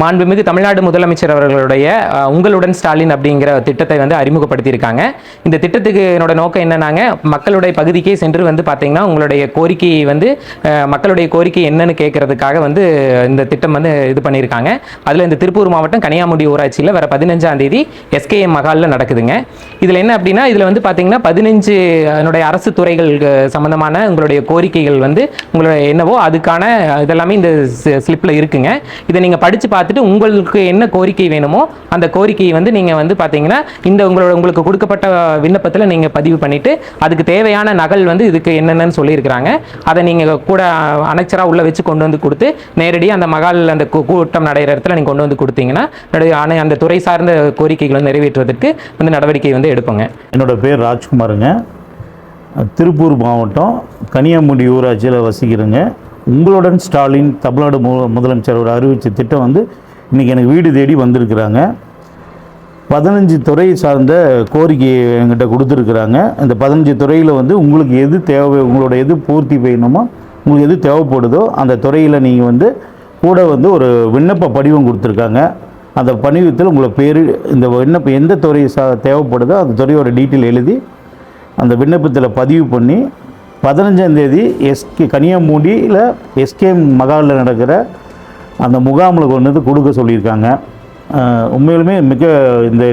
மாண்புமிகு தமிழ்நாடு முதலமைச்சர் அவர்களுடைய உங்களுடன் ஸ்டாலின் அப்படிங்கிற திட்டத்தை வந்து அறிமுகப்படுத்தியிருக்காங்க. இந்த திட்டத்துக்கு என்னோட நோக்கம் என்னன்னாங்க மக்களுடைய பகுதிக்கே சென்று வந்து பார்த்தீங்கன்னா உங்களுடைய கோரிக்கையை வந்து மக்களுடைய கோரிக்கை என்னன்னு கேட்கறதுக்காக வந்து இந்த திட்டம் வந்து இது பண்ணியிருக்காங்க. அதில் இந்த திருப்பூர் மாவட்டம் கனியாமுடி ஊராட்சியில் வர பதினஞ்சாம் தேதி எஸ்கேஎம் மகாலில் நடக்குதுங்க. இதில் என்ன அப்படின்னா இதில் வந்து பார்த்தீங்கன்னா பதினஞ்சு என்னுடைய அரசு துறைகள் சம்பந்தமான உங்களுடைய கோரிக்கைகள் வந்து உங்களுடைய என்னவோ அதுக்கான இதெல்லாமே இந்த ஸ்லிப்பில் இருக்குங்க. இதை நீங்கள் படித்து பார்த்து பார்த்துட்டு உங்களுக்கு என்ன கோரிக்கை வேணுமோ அந்த கோரிக்கையை வந்து நீங்கள் வந்து பார்த்தீங்கன்னா இந்த உங்களோட உங்களுக்கு கொடுக்கப்பட்ட விண்ணப்பத்தில் நீங்கள் பதிவு பண்ணிவிட்டு அதுக்கு தேவையான நகல் வந்து இதுக்கு என்னென்னு சொல்லியிருக்கிறாங்க. அதை நீங்கள் கூட அனைச்சராக உள்ளே வச்சு கொண்டு வந்து கொடுத்து நேரடியாக அந்த மகால் அந்த கூட்டம் நடைகிற இடத்துல நீங்கள் கொண்டு வந்து கொடுத்தீங்கன்னா அந்த துறை சார்ந்த கோரிக்கைகளை நிறைவேற்றுவதற்கு வந்து நடவடிக்கை வந்து எடுப்போங்க. என்னோட பேர் ராஜ்குமாருங்க. திருப்பூர் மாவட்டம் கனியாமுடி ஊராட்சியில் வசிக்கிறேங்க. உங்களுடன் ஸ்டாலின் தமிழ்நாடு மு முதலமைச்சர் அறிவித்த திட்டம் வந்து இன்றைக்கி எனக்கு வீடு தேடி வந்திருக்கிறாங்க. பதினஞ்சு துறை சார்ந்த கோரிக்கையை என்கிட்ட கொடுத்துருக்குறாங்க. இந்த பதினஞ்சு துறையில் வந்து உங்களுக்கு எது தேவை உங்களோட எது பூர்த்தி செய்யணுமோ உங்களுக்கு எது தேவைப்படுதோ அந்த துறையில் நீங்கள் வந்து கூட வந்து ஒரு விண்ணப்ப படிவம் கொடுத்துருக்காங்க. அந்த படிவத்தில் உங்களை பேர் இந்த விண்ணப்பம் எந்த துறை சா தேவைப்படுதோ அந்த துறையோட டீட்டெயில் எழுதி அந்த விண்ணப்பத்தில் பதிவு பண்ணி பதினஞ்சாந்தேதி எஸ்கே கனியாமூடியில் எஸ்கேஎம் மகாலில் நடக்கிற அந்த முகாமில் கொண்டு வந்து கொடுக்க சொல்லியிருக்காங்க. உண்மையிலுமே மிக இந்த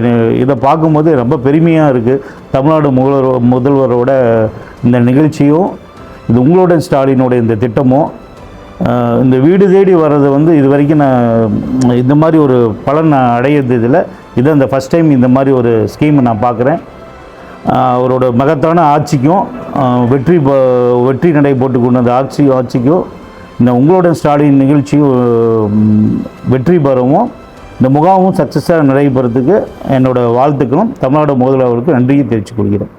இதை பார்க்கும்போது ரொம்ப பெருமையாக இருக்குது தமிழ்நாடு முதல்வர் முதல்வரோட இந்த நிகழ்ச்சியும் இது உங்களோட ஸ்டாலினுடைய இந்த திட்டமும். இந்த வீடு தேடி வர்றது வந்து இது வரைக்கும் நான் இந்த மாதிரி ஒரு பலன் நான் அடையிறது இதில் இது அந்த ஃபஸ்ட் டைம் இந்த மாதிரி ஒரு ஸ்கீமை நான் பார்க்குறேன். அவரோட மகத்தான ஆட்சிக்கும் வெற்றி வெற்றி நடை போட்டு கொண்டு வந்த ஆட்சி ஆட்சிக்கும் இந்த உங்களோட ஸ்டாலின் நிகழ்ச்சி வெற்றி பெறவும் இந்த முகாமும் சக்ஸஸாக நடைபெறத்துக்கு என்னோடய வாழ்த்துக்களும் தமிழ்நாடு முதல்வருக்கு நன்றியை தெரிவித்துக் கொள்கிறேன்.